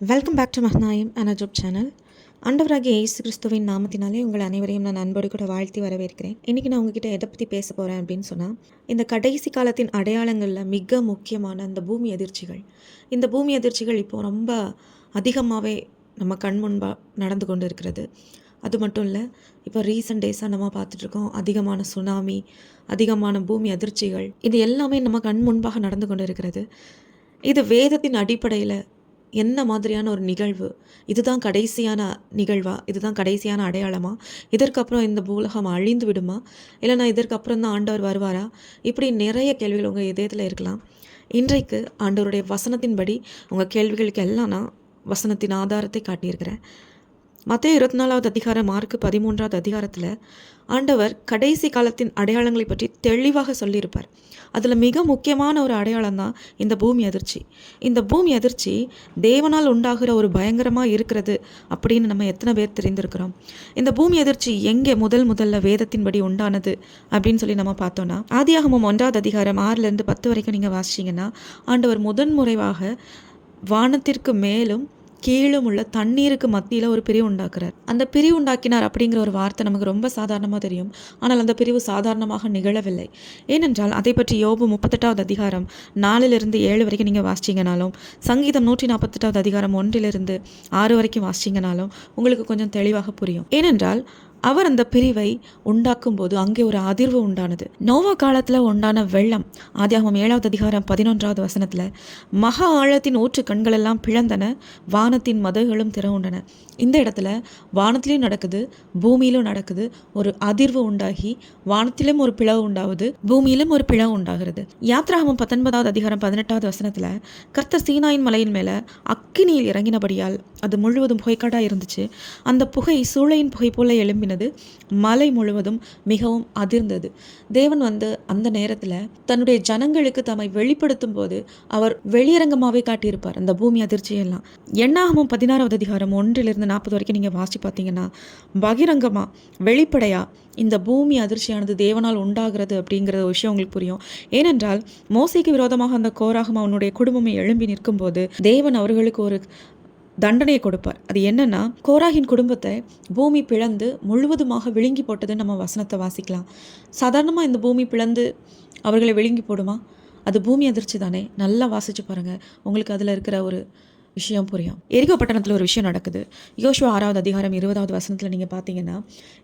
Welcome back to Mahanaim அனஜோப் channel அண்டவராகிய இயேசு கிறிஸ்துவின் நாமத்தினாலே உங்கள் அனைவரையும் நான் அன்போடு கூட வாழ்த்தி வரவேற்கிறேன். இன்றைக்கி நான் உங்ககிட்ட எதை பற்றி பேச போகிறேன் அப்படின்னு சொன்னால் இந்த கடைசி காலத்தின் அடையாளங்களில் மிக முக்கியமான அந்த பூமி அதிர்ச்சிகள். இந்த பூமி அதிர்ச்சிகள் இப்போது ரொம்ப அதிகமாகவே நம்ம கண் முன்பாக நடந்து கொண்டு இருக்கிறது அது மட்டும் இல்லை இப்போ ரீசெண்ட் டேஸாக நம்ம பார்த்துட்ருக்கோம் அதிகமான சுனாமி அதிகமான பூமி அதிர்ச்சிகள் இது எல்லாமே நம்ம கண் முன்பாக நடந்து கொண்டு இருக்கிறது இது வேதத்தின் அடிப்படையில் என்ன மாதிரியான ஒரு நிகழ்வு? இதுதான் கடைசியான நிகழ்வா? இதுதான் கடைசியான அடையாளமா? இதற்கப்புறம் இந்த பூலகம் அழிந்து விடுமா? இல்லைனா இதற்கப்புறம் தான் ஆண்டவர் வருவாரா? இப்படி நிறைய கேள்விகள் உங்கள் இதயத்தில் இருக்கலாம். இன்றைக்கு ஆண்டவருடைய வசனத்தின்படி உங்கள் கேள்விகளுக்கு எல்லாம் நான் வசனத்தின் ஆதாரத்தை காட்டியிருக்கிறேன். மத்திய இருபத்தி நாலாவது அதிகாரம் மார்க்கு பதிமூன்றாவது அதிகாரத்தில் ஆண்டவர் கடைசி காலத்தின் அடையாளங்களை பற்றி தெளிவாக சொல்லியிருப்பார். அதில் மிக முக்கியமான ஒரு அடையாளம் தான் இந்த பூமி அதிர்ச்சி. இந்த பூமி அதிர்ச்சி தேவனால் உண்டாகிற ஒரு பயங்கரமாக இருக்கிறது அப்படின்னு நம்ம எத்தனை பேர் தெரிந்திருக்கிறோம். இந்த பூமி அதிர்ச்சி எங்கே முதல் முதல்ல வேதத்தின்படி உண்டானது அப்படின்னு சொல்லி நம்ம பார்த்தோன்னா ஆதியாகமும் ஒன்றாவது அதிகாரம் ஆறுலேருந்து பத்து வரைக்கும் நீங்கள் வாசிச்சிங்கன்னா ஆண்டவர் முதன் முறைவாக வானத்திற்கு மேலும் கீழும் உள்ள தண்ணீருக்கு மத்தியில் ஒரு பிரிவு உண்டாக்குறார். அந்த பிரிவு உண்டாக்கினார் அப்படிங்கிற ஒரு வார்த்தை நமக்கு ரொம்ப சாதாரணமாக தெரியும். ஆனால் அந்த பிரிவு சாதாரணமாக நிகழவில்லை. ஏனென்றால் அதை பற்றி யோபு முப்பத்தெட்டாவது அதிகாரம் நாலிலிருந்து ஏழு வரைக்கும் நீங்கள் வாசிச்சிங்கனாலும் சங்கீதம் நூற்றி நாற்பத்தெட்டாவது அதிகாரம் ஒன்றிலிருந்து ஆறு வரைக்கும் வாசிச்சிங்கனாலும் உங்களுக்கு கொஞ்சம் தெளிவாக புரியும். ஏனென்றால் அவர் அந்த பிரிவை உண்டாக்கும் போது அங்கே ஒரு அதிர்வு உண்டானது. நோவா காலத்தில் உண்டான வெள்ளம் ஆதியாகமம் ஏழாவது அதிகாரம் பதினொன்றாவது வசனத்தில் மகா ஆழத்தின் ஊற்று கண்களெல்லாம் பிளந்தன வானத்தின் மதகுகளும் திறவுண்டன இந்த இடத்துல வானத்திலையும் நடக்குது பூமியிலும் நடக்குது ஒரு அதிர்வு உண்டாகி வானத்திலும் ஒரு பிளவு உண்டாகுது பூமியிலும் ஒரு பிளவு உண்டாகிறது. யாத்ராகமம் பத்தொன்பதாவது அதிகாரம் பதினெட்டாவது வசனத்தில் கர்த்தர் சீனாயின் மலையின் மேலே அக்கினியில் இறங்கினபடியால் அது முழுவதும் புகைக்காடாக இருந்துச்சு. அந்த புகை சூளையின் புகை போல எழும்பினது மலை முழுவதும் மிகவும் அதிர்ந்தது. தேவன் வந்து அந்த நேரத்தில் தன்னுடைய ஜனங்களுக்கு தம்மை வெளிப்படுத்தும் போது அவர் வெளியரங்கமாகவே காட்டியிருப்பார். அந்த பூமி அதிர்ச்சியெல்லாம். எண்ணாகமும் பதினாறாவது அதிகாரம் ஒன்றிலிருந்து நாற்பது வரைக்கும் நீங்கள் வாசி பார்த்தீங்கன்னா பகிரங்கமாக வெளிப்படையாக இந்த பூமி அதிர்ச்சியானது தேவனால் உண்டாகிறது அப்படிங்கிற ஒரு விஷயம் உங்களுக்கு புரியும். ஏனென்றால் மோசைக்கு விரோதமாக அந்த கோராகம் அவனுடைய குடும்பமே எழும்பி நிற்கும்போது தேவன் அவர்களுக்கு ஒரு தண்டனையை கொடுப்பார். அது என்னன்னா கோராகின் குடும்பத்தை பூமி பிளந்து முழுவதுமாக விழுங்கி போட்டதுன்னு நம்ம வசனத்தை வாசிக்கலாம். சாதாரணமாக இந்த பூமி பிளந்து அவர்களை விழுங்கி போடுமா? அது பூமி அதிர்ச்சி தானே நல்லா வாசிச்சு பாருங்கள் உங்களுக்கு அதில் இருக்கிற ஒரு விஷயம் புரியும். எரிகோ பட்டணத்தில் ஒரு விஷயம் நடக்குது. யோசுவா ஆறாவது அதிகாரம் இருபதாவது வசனத்தில் நீங்கள் பார்த்தீங்கன்னா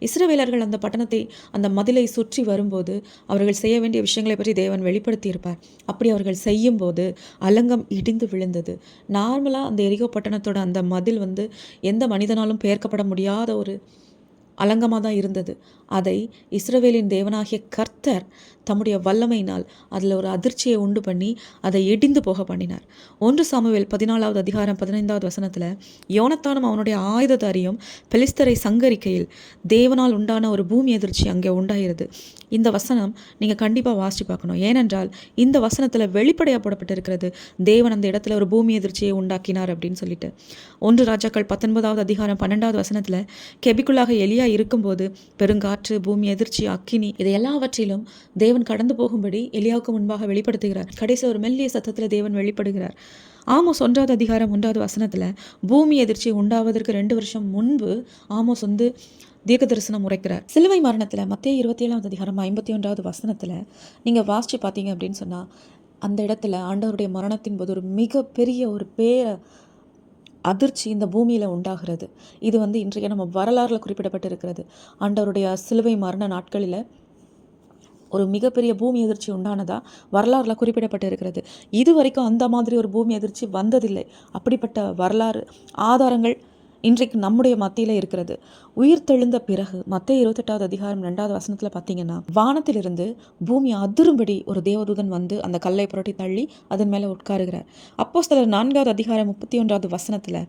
இஸ்ரவேலர்கள் அந்த பட்டணத்தை அந்த மதிலை சுற்றி வரும்போது அவர்கள் செய்ய வேண்டிய விஷயங்களை பற்றி தேவன் வெளிப்படுத்தியிருப்பார். அப்படி அவர்கள் செய்யும்போது அலங்கம் இடிந்து விழுந்தது. நார்மலாக அந்த எரிகோ பட்டணத்தோட அந்த மதில் வந்து எந்த மனிதனாலும் பெயர்க்கப்பட முடியாத ஒரு அலங்கமாக தான் இருந்தது. அதை இஸ்ரவேலின் தேவனாகிய கர்த்தர் தம்முடைய வல்லமையினால் அதில் ஒரு அதிர்ச்சியை உண்டு பண்ணி அதை இடிந்து போக பண்ணினார். ஒன்று சாமுவேல் பதினாலாவது அதிகாரம் பதினைந்தாவது வசனத்தில் யோனத்தானும் அவனுடைய ஆயுததாரியும் பெலிஸ்தரை சங்கரிக்கையில் தேவனால் உண்டான ஒரு பூமி அதிர்ச்சி அங்கே உண்டாகிறது. இந்த வசனம் நீங்கள் கண்டிப்பாக வாசித்து பார்க்கணும். ஏனென்றால் இந்த வசனத்தில் வெளிப்படையாக போடப்பட்டிருக்கிறது தேவன் அந்த இடத்துல ஒரு பூமி எதிர்ச்சியை உண்டாக்கினார் அப்படின்னு சொல்லிட்டு. ஒன்று ராஜாக்கள் பத்தொன்பதாவது அதிகாரம் பன்னெண்டாவது வசனத்தில் கெபிக்குள்ளாக எலியா இருக்கும்போது பெருங்காற்று பூமி எதிர்ச்சி அக்கினி இது எல்லாவற்றிலும் தேவ தேவன் கடந்து போகும்படி எலியாவுக்கு முன்பாக வெளிப்படுத்துகிறார். கடைசி ஒரு மெல்லிய சத்தத்தில் தேவன் வெளிப்படுகிறார். ஆமோஸ் ஒன்றாவது அதிகாரம் ஒன்றாவது வசனத்தில் பூமி எதிர்ச்சி உண்டாவதற்கு ரெண்டு வருஷம் முன்பு ஆமோஸ் வந்து தீர்க்க தரிசனம் உரைக்கிறார். சிலுவை மரணத்தில் மத்திய இருபத்தி ஏழாவது அதிகாரம் ஐம்பத்தி ஒன்றாவது வசனத்தில் நீங்கள் வாசித்து பார்த்தீங்க அப்படின்னு சொன்னால் அந்த இடத்துல ஆண்டவருடைய மரணத்தின் போது ஒரு மிகப்பெரிய ஒரு பேர அதிர்ச்சி இந்த பூமியில் உண்டாகிறது. இது வந்து இன்றைக்கு நம்ம வரலாறில் குறிப்பிடப்பட்டிருக்கிறது. ஆண்டவருடைய சிலுவை மரண நாட்களில் ஒரு மிகப்பெரிய பூமி எதிர்ச்சி உண்டானதாக வரலாறில் குறிப்பிடப்பட்டு இருக்கிறது. இது வரைக்கும் அந்த மாதிரி ஒரு பூமி எதிர்ச்சி வந்ததில்லை. அப்படிப்பட்ட வரலாறு ஆதாரங்கள் இன்றைக்கு நம்முடைய மத்தியில் இருக்கிறது. உயிர் தெழுந்த பிறகு மத்திய இருபத்தெட்டாவது அதிகாரம் ரெண்டாவது வசனத்தில் பார்த்தீங்கன்னா வானத்திலிருந்து பூமி அதிரும்படி ஒரு தேவதூதன் வந்து அந்த கல்லை புரட்டி தள்ளி அதன் மேலே உட்காருகிறார். அப்போ சிலர் நான்காவது அதிகாரம் முப்பத்தி ஒன்றாவது வசனத்தில்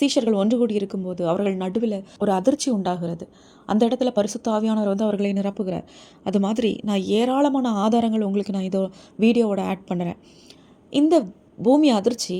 சீஷர்கள் ஒன்று கூடி இருக்கும்போது அவர்கள் நடுவில் ஒரு அதிர்ச்சி உண்டாகிறது. அந்த இடத்துல பரிசுத்த ஆவியானவர் வந்து அவர்களை நிரப்புகிறார். அது மாதிரி நான் ஏராளமான ஆதாரங்கள் உங்களுக்கு நான் இதோ வீடியோவோட ஆட் பண்ணுறேன் இந்த பூமி அதிர்ச்சி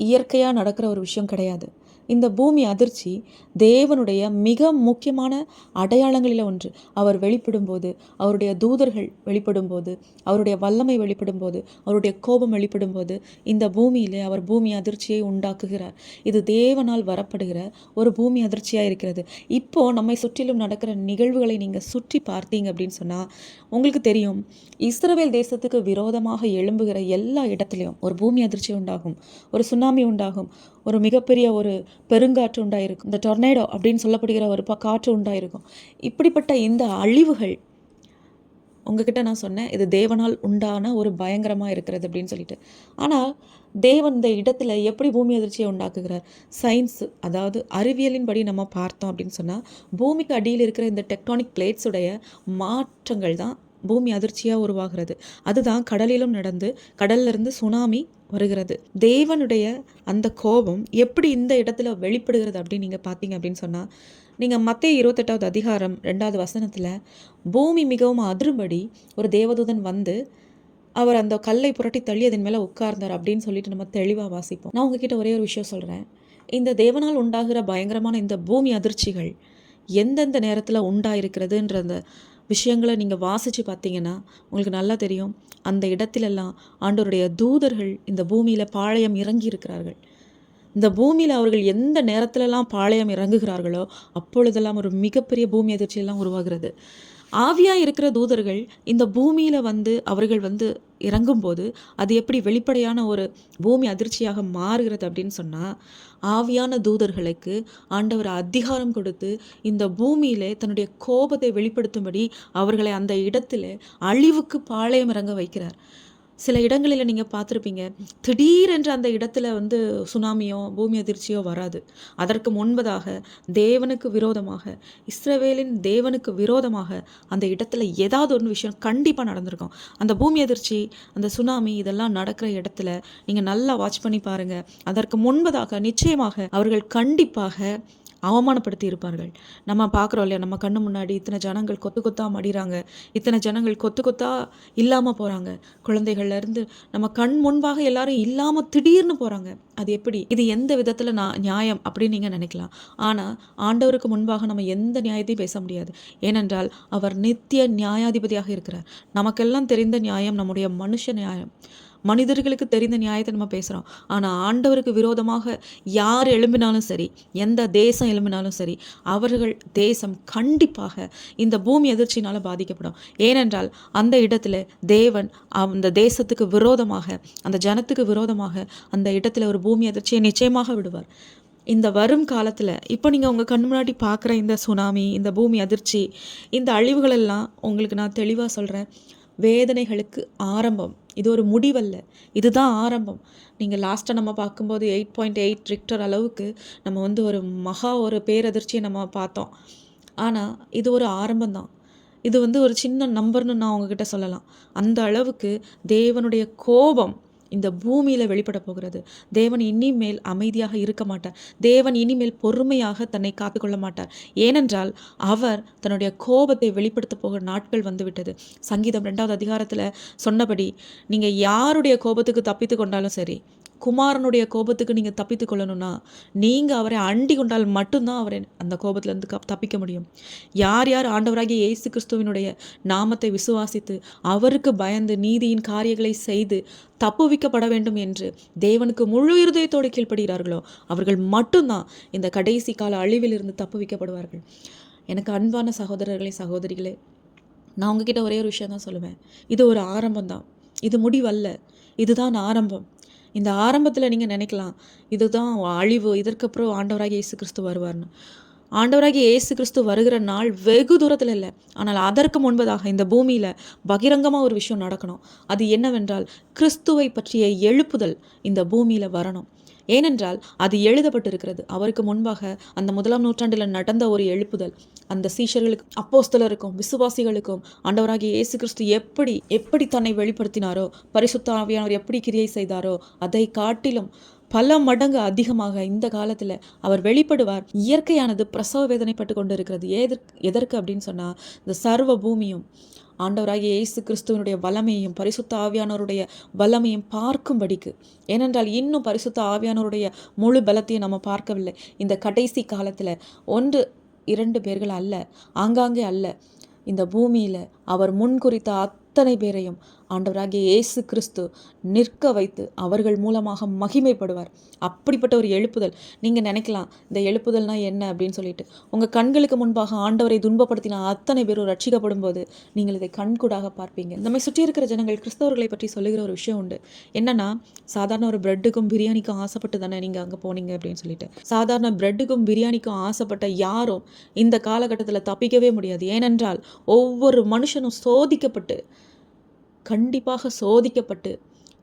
இயற்கையாக நடக்கிற ஒரு விஷயம் கிடையாது. இந்த பூமி அதிர்ச்சி தேவனுடைய மிக முக்கியமான அடையாளங்களில் ஒன்று. அவர் வெளிப்படும்போது அவருடைய தூதர்கள் வெளிப்படும்போது அவருடைய வல்லமை வெளிப்படும்போது அவருடைய கோபம் வெளிப்படும்போது இந்த பூமியிலே அவர் பூமி அதிர்ச்சியை உண்டாக்குகிறார். இது தேவனால் வரப்படுகிற ஒரு பூமி அதிர்ச்சியாக இருக்கிறது. இப்போ நம்மை சுற்றிலும் நடக்கிற நிகழ்வுகளை நீங்கள் சுற்றி பார்த்தீங்க அப்படின்னு சொன்னால் உங்களுக்கு தெரியும் இஸ்ரவேல் தேசத்துக்கு விரோதமாக எழும்புகிற எல்லா இடத்துலையும் ஒரு பூமி அதிர்ச்சி உண்டாகும் ஒரு சுனாமி உண்டாகும் ஒரு மிகப்பெரிய ஒரு பெருங்காற்று உண்டாயிருக்கும். இந்த டொர்னேடோ அப்படின்னு சொல்லப்படுகிற ஒரு காற்று உண்டாயிருக்கும். இப்படிப்பட்ட இந்த அழிவுகள் உங்ககிட்ட நான் சொன்னேன் இது தேவனால் உண்டான ஒரு பயங்கரமாக இருக்கிறது அப்படின்னு சொல்லிட்டு. ஆனால் தேவன் இந்த இடத்துல எப்படி பூமி அதிர்ச்சியை உண்டாக்குகிறார்? சயின்ஸு அதாவது அறிவியலின்படி நம்ம பார்த்தோம் அப்படின்னு சொன்னால் பூமிக்கு அடியில் இருக்கிற இந்த டெக்டானிக் பிளேட்ஸுடைய மாற்றங்கள் தான் பூமி அதிர்ச்சியாக உருவாகிறது. அதுதான் கடலிலும் நடந்து கடல்லிருந்து சுனாமி வருகிறது. தேவனுடைய அந்த கோபம் எப்படி இந்த இடத்துல வெளிப்படுகிறது அப்படின்னு நீங்கள் பார்த்தீங்க அப்படின்னு சொன்னால் நீங்கள் மத்திய இருபத்தெட்டாவது அதிகாரம் ரெண்டாவது வசனத்தில் பூமி மிகவும் அதிரும்படி ஒரு தேவதூதன் வந்து அவர் அந்த கல்லை புரட்டி தள்ளி அதன் மேலே உட்கார்ந்தார் அப்படின்னு சொல்லிட்டு நம்ம தெளிவாக வாசிப்போம். நான் உங்ககிட்ட ஒரே ஒரு விஷயம் சொல்கிறேன் இந்த தேவனால் உண்டாகிற பயங்கரமான இந்த பூமி அதிர்ச்சிகள் எந்தெந்த நேரத்தில் உண்டாயிருக்கிறதுன்ற அந்த விஷயங்களை நீங்கள் வாசித்து பார்த்தீங்கன்னா உங்களுக்கு நல்லா தெரியும். அந்த இடத்திலெல்லாம் ஆண்டவருடைய தூதர்கள் இந்த பூமியில் பாளையம் இறங்கி இருக்கிறார்கள் இந்த பூமியில் அவர்கள் எந்த நேரத்திலெல்லாம் பாளையம் இறங்குகிறார்களோ அப்பொழுதெல்லாம் ஒரு மிகப்பெரிய பூமி அதிர்ச்சியெல்லாம் உருவாகிறது. ஆவியாக இருக்கிற தூதர்கள் இந்த பூமியில் வந்து அவர்கள் வந்து இறங்கும்போது அது எப்படி வெளிப்படையான ஒரு பூமி அதிர்ச்சியாக மாறுகிறது அப்படின்னு சொன்னால் ஆவியான தூதர்களுக்கு ஆண்டவர் அதிகாரம் கொடுத்து இந்த பூமியிலே தன்னுடைய கோபத்தை வெளிப்படுத்தும்படி அவர்களை அந்த இடத்துல அழிவுக்கு பாளையம் இறங்க வைக்கிறார். சில இடங்களில் நீங்கள் பார்த்துருப்பீங்க. திடீரென்று அந்த இடத்துல வந்து சுனாமியோ பூமி அதிர்ச்சியோ வராது. அதற்கு முன்பதாக தேவனுக்கு விரோதமாக இஸ்ரவேலின் தேவனுக்கு விரோதமாக அந்த இடத்துல ஏதாவது ஒரு விஷயம் கண்டிப்பாக நடந்திருக்கும். அந்த பூமி அதிர்ச்சி அந்த சுனாமி இதெல்லாம் நடக்கிற இடத்துல நீங்கள் நல்லா வாட்ச் பண்ணி பாருங்கள் அதற்கு முன்பதாக நிச்சயமாக அவர்கள் கண்டிப்பாக அவமானப்படுத்தி இருப்பார்கள். நம்ம பார்க்குறோம் இல்லையா நம்ம கண்ணு முன்னாடி இத்தனை ஜனங்கள் கொத்து கொத்தாக மடிகிறாங்க இத்தனை ஜனங்கள் கொத்து கொத்தாக இல்லாமல் போகிறாங்க குழந்தைகள்லேருந்து நம்ம கண் முன்பாக எல்லாரும் இல்லாமல் திடீர்னு போகிறாங்க அது எப்படி? இது எந்த விதத்தில் நான் நியாயம் அப்படின்னு நீங்கள் நினைக்கலாம். ஆனால் ஆண்டவருக்கு முன்பாக நம்ம எந்த நியாயத்தையும் பேச முடியாது. ஏனென்றால் அவர் நித்திய நியாயாதிபதியாக இருக்கிறார். நமக்கெல்லாம் தெரிந்த நியாயம் நம்முடைய மனுஷ நியாயம். மனிதர்களுக்கு தெரிந்த நியாயத்தை நம்ம பேசுகிறோம் ஆனால் ஆண்டவருக்கு விரோதமாக யார் எழும்பினாலும் சரி எந்த தேசம் எழும்பினாலும் சரி அவர்கள் தேசம் கண்டிப்பாக இந்த பூமி எதிர்ச்சினால் பாதிக்கப்படும். ஏனென்றால் அந்த இடத்துல தேவன் அந்த தேசத்துக்கு விரோதமாக அந்த ஜனத்துக்கு விரோதமாக அந்த இடத்துல ஒரு பூமி அதிர்ச்சியை நிச்சயமாக விடுவார். இந்த வரும் காலத்தில் இப்போ நீங்கள் உங்கள் கண் முன்னாடி பார்க்குற இந்த சுனாமி இந்த பூமி அதிர்ச்சி இந்த அழிவுகளெல்லாம் உங்களுக்கு நான் தெளிவாக சொல்கிறேன் வேதனைகளுக்கு ஆரம்பம். இது ஒரு முடிவல்ல. இதுதான் ஆரம்பம். நீங்கள் லாஸ்ட்டாக நம்ம பார்க்கும்போது எயிட் பாயிண்ட் எயிட் ரிக்டர் அளவுக்கு நம்ம வந்து ஒரு மகா ஒரு பேரதிர்ச்சியை நம்ம பார்த்தோம். ஆனால் இது ஒரு ஆரம்பம்தான். இது வந்து ஒரு சின்ன நம்பர்னு நான் உங்ககிட்ட சொல்லலாம். அந்த அளவுக்கு தேவனுடைய கோபம் இந்த பூமியில் வெளிப்பட போகிறது. தேவன் இனிமேல் அமைதியாக இருக்க மாட்டார். தேவன் இனிமேல் பொறுமையாக தன்னை காத்துக்கொள்ள மாட்டார். ஏனென்றால் அவர் தன்னுடைய கோபத்தை வெளிப்படுத்த போகிற நாட்கள் வந்துவிட்டது. சங்கீதம் ரெண்டாவது அதிகாரத்தில் சொன்னபடி நீங்கள் யாருடைய கோபத்துக்கு தப்பித்து கொண்டாலும் சரி குமாரனுடைய கோபத்துக்கு நீங்கள் தப்பித்து கொள்ளணும்னா நீங்கள் அவரை அண்டி கொண்டால் மட்டும்தான் அவரை அந்த கோபத்திலேருந்து க தப்பிக்க முடியும். யார் யார் ஆண்டவராகிய இயேசு கிறிஸ்துவினுடைய நாமத்தை விசுவாசித்து அவருக்கு பயந்து நீதியின் காரியங்களை செய்து தப்புவிக்கப்பட வேண்டும் என்று தேவனுக்கு முழு இருதயத்தோடு கீழ்ப்படுகிறார்களோ அவர்கள் மட்டும்தான் இந்த கடைசி கால அழிவிலிருந்து தப்புவிக்கப்படுவார்கள் எனக்கு அன்பான சகோதரர்களே சகோதரிகளே நான் உங்ககிட்ட ஒரே ஒரு விஷயம் தான் சொல்லுவேன். இது ஒரு ஆரம்பம் தான் இது முடிவல்ல. இதுதான் ஆரம்பம். இந்த ஆரம்பத்தில் நீங்கள் நினைக்கலாம் இதுதான் அழிவு இதற்கப்புறம் ஆண்டவராக இயேசு கிறிஸ்து வருவார்னு. ஆண்டவராகி இயேசு கிறிஸ்து வருகிற நாள் வெகு தூரத்தில் இல்லை. ஆனால் அதற்கு முன்பதாக இந்த பூமியில் பகிரங்கமாக ஒரு விஷயம் நடக்கணும். அது என்னவென்றால் கிறிஸ்துவை பற்றிய எழுப்புதல் இந்த பூமியில் வரணும். ஏனென்றால் அது எழுதப்பட்டிருக்கிறது. அவருக்கு முன்பாக அந்த முதலாம் நூற்றாண்டில் நடந்த ஒரு எழுப்புதல். அந்த சீஷர்களுக்கு அப்போஸ்தலருக்கும் விசுவாசிகளுக்கும் ஆண்டவராகிய இயேசு கிறிஸ்து எப்படி எப்படி தன்னை வெளிப்படுத்தினாரோ பரிசுத்த ஆவியானவர் எப்படி கிரியை செய்தாரோ அதை காட்டிலும் பல மடங்கு அதிகமாக இந்த காலத்தில் அவர் வெளிப்படுவார். இயற்கையானது பிரசவ வேதனைப்பட்டு கொண்டு இருக்கிறது எதற்கு எதற்கு அப்படின்னு சொன்னால் இந்த சர்வ பூமியும் ஆண்டவராகிய இயேசு கிறிஸ்துவனுடைய வல்லமையையும் பரிசுத்த ஆவியானவருடைய வல்லமையும் பார்க்கும்படிக்கு. ஏனென்றால் இன்னும் பரிசுத்த ஆவியானவருடைய முழு பலத்தையும் நம்ம பார்க்கவில்லை. இந்த கடைசி காலத்தில் ஒன்று இரண்டு பேர்கள் அல்ல ஆங்காங்கே அல்ல. இந்த பூமியில் அவர் முன்குறித்த அத்தனை பேரையும் ஆண்டவராகிய இயேசு கிறிஸ்து நிற்க வைத்து அவர்கள் மூலமாக மகிமைப்படுவார். அப்படிப்பட்ட ஒரு எழுப்புதல். நீங்கள் நினைக்கலாம் இந்த எழுப்புதல்னா என்ன அப்படின்னு சொல்லிட்டு. உங்கள் கண்களுக்கு முன்பாக ஆண்டவரை துன்பப்படுத்தின அத்தனை பேரும் ரட்சிக்கப்படும் போது நீங்கள் இதை கண்கூடாக பார்ப்பீங்க. நம்மை சுற்றி இருக்கிற ஜனங்கள் கிறிஸ்தவர்களை பற்றி சொல்லுகிற ஒரு விஷயம் உண்டு. என்னன்னா சாதாரண ஒரு பிரெட்டுக்கும் பிரியாணிக்கும் ஆசைப்பட்டு தானே நீங்கள் அங்கே போனீங்க அப்படின்னு சொல்லிட்டு. சாதாரண பிரெட்டுக்கும் பிரியாணிக்கும் ஆசைப்பட்ட யாரும் இந்த காலகட்டத்தில் தப்பிக்கவே முடியாது. ஏனென்றால் ஒவ்வொரு மனுஷனும் சோதிக்கப்பட்டு கண்டிப்பாக சோதிக்கப்பட்டு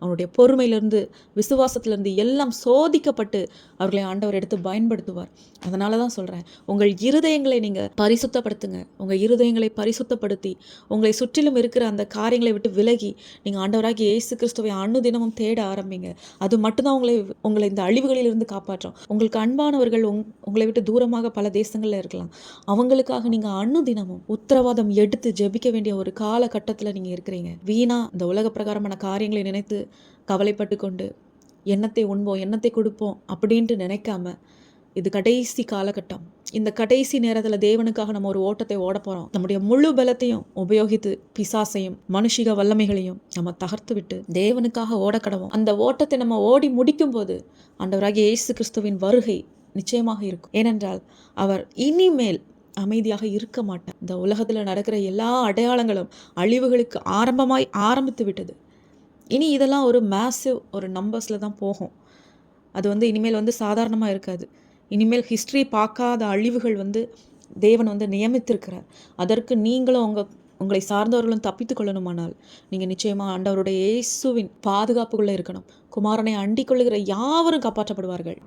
அவனுடைய பொறுமையிலிருந்து விசுவாசத்திலிருந்து எல்லாம் சோதிக்கப்பட்டு அவர்களை ஆண்டவர் எடுத்து பயன்படுத்துவார். அதனால தான் சொல்கிறேன் உங்கள் இருதயங்களை நீங்கள் பரிசுத்தப்படுத்துங்க. உங்கள் இருதயங்களை பரிசுத்தப்படுத்தி உங்களை சுற்றிலும் இருக்கிற அந்த காரியங்களை விட்டு விலகி நீங்கள் ஆண்டவராகி இயேசு கிறிஸ்துவை அணுதினமும் தேட ஆரம்பிங்க. அது மட்டும்தான் உங்களை உங்களை இந்த அழிவுகளிலிருந்து காப்பாற்றும். உங்களுக்கு அன்பானவர்கள் உங் உங்களை விட்டு தூரமாக பல தேசங்களில் இருக்கலாம். அவங்களுக்காக நீங்கள் அணுதினமும் உத்தரவாதம் எடுத்து ஜெபிக்க வேண்டிய ஒரு காலகட்டத்தில் நீங்கள் இருக்கிறீங்க. வீணா இந்த உலக பிரகாரமான காரியங்களை நினைத்து கவலைப்பட்டு கொண்டு எண்ணத்தை உண்போம் எண்ணத்தை கொடுப்போம்? அப்படின்ட்டு நினைக்காம இது கடைசி காலகட்டம். இந்த கடைசி நேரத்தில் தேவனுக்காக நம்ம ஒரு ஓட்டத்தை ஓட போகிறோம் நம்முடைய முழு பலத்தையும் உபயோகித்து பிசாசையும் மனுஷிக வல்லமைகளையும் நம்ம தகர்த்து விட்டு தேவனுக்காக ஓட கடவோம். அந்த ஓட்டத்தை நம்ம ஓடி முடிக்கும் போது ஆண்டவராகிய இயேசு கிறிஸ்துவின் வருகை நிச்சயமாக இருக்கும். ஏனென்றால் அவர் இனிமேல் அமைதியாக இருக்க மாட்டார். இந்த உலகத்தில் நடக்கிற எல்லா அடையாளங்களும் அழிவுகளுக்கு ஆரம்பமாய் ஆரம்பித்து விட்டது. இனி இதெல்லாம் ஒரு மேசிவ் ஒரு நம்பர்ஸில் தான் போகும். அது வந்து இனிமேல் வந்து சாதாரணமாக இருக்காது. இனிமேல் ஹிஸ்ட்ரி பார்க்காத அழிவுகள் வந்து தேவன் வந்து நியமித்திருக்கிறார். அதற்கு நீங்களும் உங்கள் உங்களை சார்ந்தவர்களும் தப்பித்து கொள்ளணுமானால் நீங்கள் நிச்சயமாக ஆண்டவருடைய இயேசுவின் பாதுகாப்புக்குள்ளே இருக்கணும். குமாரனை அண்டிக் கொள்ளுகிற யாவரும் காப்பாற்றப்படுவார்கள்.